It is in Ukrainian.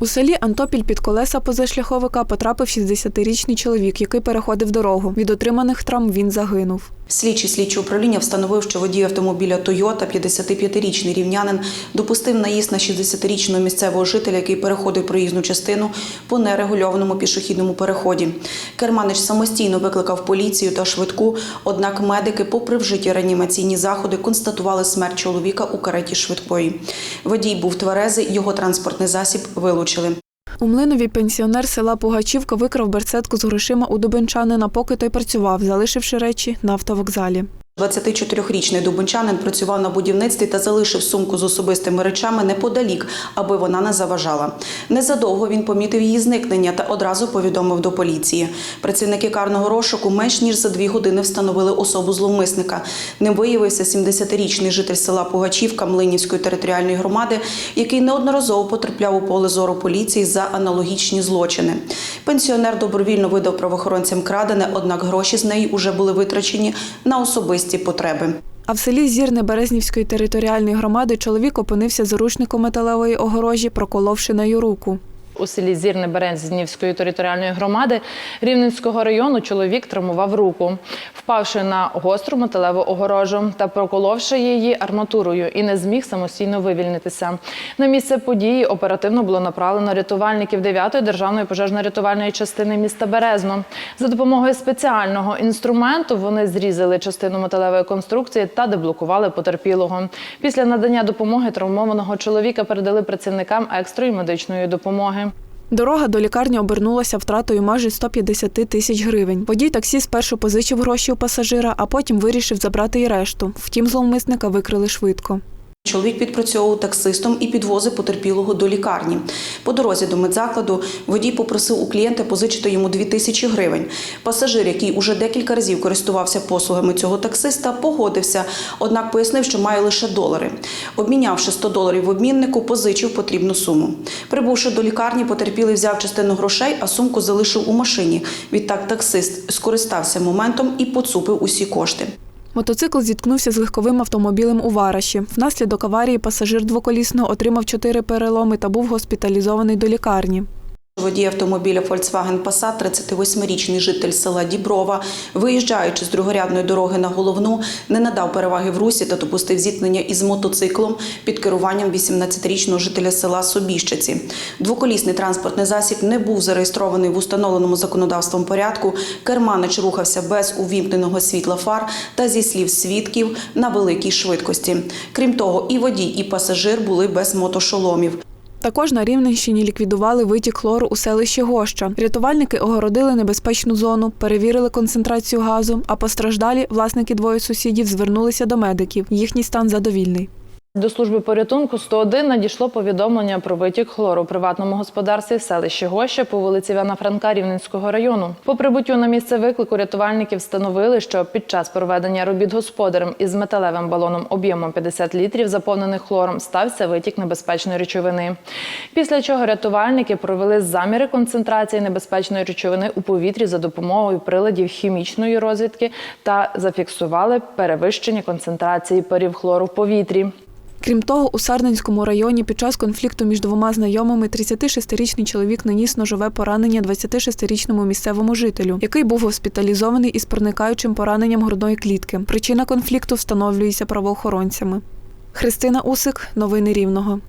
У селі Антопіль під колеса позашляховика потрапив 60-річний чоловік, який переходив дорогу. Від отриманих травм він загинув. Слідчий слідчого управління встановив, що водій автомобіля Тойота, 55-річний рівнянин, допустив наїзд на 60-річного місцевого жителя, який переходив проїзну частину по нерегульованому пішохідному переході. Керманич самостійно викликав поліцію та швидку, однак медики, попри вжиті реанімаційні заходи, констатували смерть чоловіка у кареті швидкої. Водій був тверезий, його транспортний засіб вилучили. У Млинові пенсіонер села Пугачівка викрав берцетку з грошима у дубенчанина, поки той працював, залишивши речі на автовокзалі. 24-річний дубинчанин працював на будівництві та залишив сумку з особистими речами неподалік, аби вона не заважала. Незадовго він помітив її зникнення та одразу повідомив до поліції. Працівники карного розшуку менш ніж за дві години встановили особу зловмисника. Ним виявився 70-річний житель села Пугачівка Млинівської територіальної громади, який неодноразово потрапляв у поле зору поліції за аналогічні злочини. Пенсіонер добровільно видав правоохоронцям крадене, однак гроші з неї вже були витрачені на особисті потреби. А в селі Зірне Березнівської територіальної громади чоловік опинився заручником металевої огорожі, проколовши нею руку. У селі Зірне Березнівської територіальної громади Рівненського району чоловік травмував руку, впавши на гостру металеву огорожу та проколовши її арматурою і не зміг самостійно вивільнитися. На місце події оперативно було направлено рятувальників 9-ї державної пожежно-рятувальної частини міста Березно. За допомогою спеціального інструменту вони зрізали частину металевої конструкції та деблокували потерпілого. Після надання допомоги травмованого чоловіка передали працівникам екстрої медичної допомоги. Дорога до лікарні обернулася втратою майже 150 тисяч гривень. Водій таксі спершу позичив гроші у пасажира, а потім вирішив забрати і решту. Втім, зловмисника викрили швидко. Чоловік підпрацьовував таксистом і підвозив потерпілого до лікарні. По дорозі до медзакладу водій попросив у клієнта позичити йому 2 тисячі гривень. Пасажир, який уже декілька разів користувався послугами цього таксиста, погодився, однак пояснив, що має лише долари. Обмінявши 100 доларів в обміннику, позичив потрібну суму. Прибувши до лікарні, потерпілий взяв частину грошей, а сумку залишив у машині. Відтак таксист скористався моментом і поцупив усі кошти. Мотоцикл зіткнувся з легковим автомобілем у Вараші. Внаслідок аварії пасажир двоколісного отримав чотири переломи та був госпіталізований до лікарні. Водій автомобіля Volkswagen Passat, 38-річний житель села Діброва, виїжджаючи з другорядної дороги на головну, не надав переваги в русі та допустив зіткнення із мотоциклом під керуванням 18-річного жителя села Собіщиці. Двоколісний транспортний засіб не був зареєстрований в установленому законодавством порядку. Керманич рухався без увімкненого світла фар та зі слів свідків на великій швидкості. Крім того, і водій, і пасажир були без мотошоломів. Також на Рівненщині ліквідували витік хлору у селищі Гоща. Рятувальники огородили небезпечну зону, перевірили концентрацію газу, а постраждалі власники двоє сусідів звернулися до медиків. Їхній стан задовільний. До служби порятунку 101 надійшло повідомлення про витік хлору у приватному господарстві в селищі Гоща по вулиці Івана Франка Рівненського району. По прибуттю на місце виклику рятувальники встановили, що під час проведення робіт господарем із металевим балоном об'ємом 50 літрів, заповнених хлором, стався витік небезпечної речовини. Після чого рятувальники провели заміри концентрації небезпечної речовини у повітрі за допомогою приладів хімічної розвідки та зафіксували перевищення концентрації парів хлору в повітрі. Крім того, у Сарненському районі під час конфлікту між двома знайомими 36-річний чоловік наніс ножове поранення 26-річному місцевому жителю, який був госпіталізований із проникаючим пораненням грудної клітки. Причина конфлікту встановлюється правоохоронцями. Христина Усик, новини Рівного.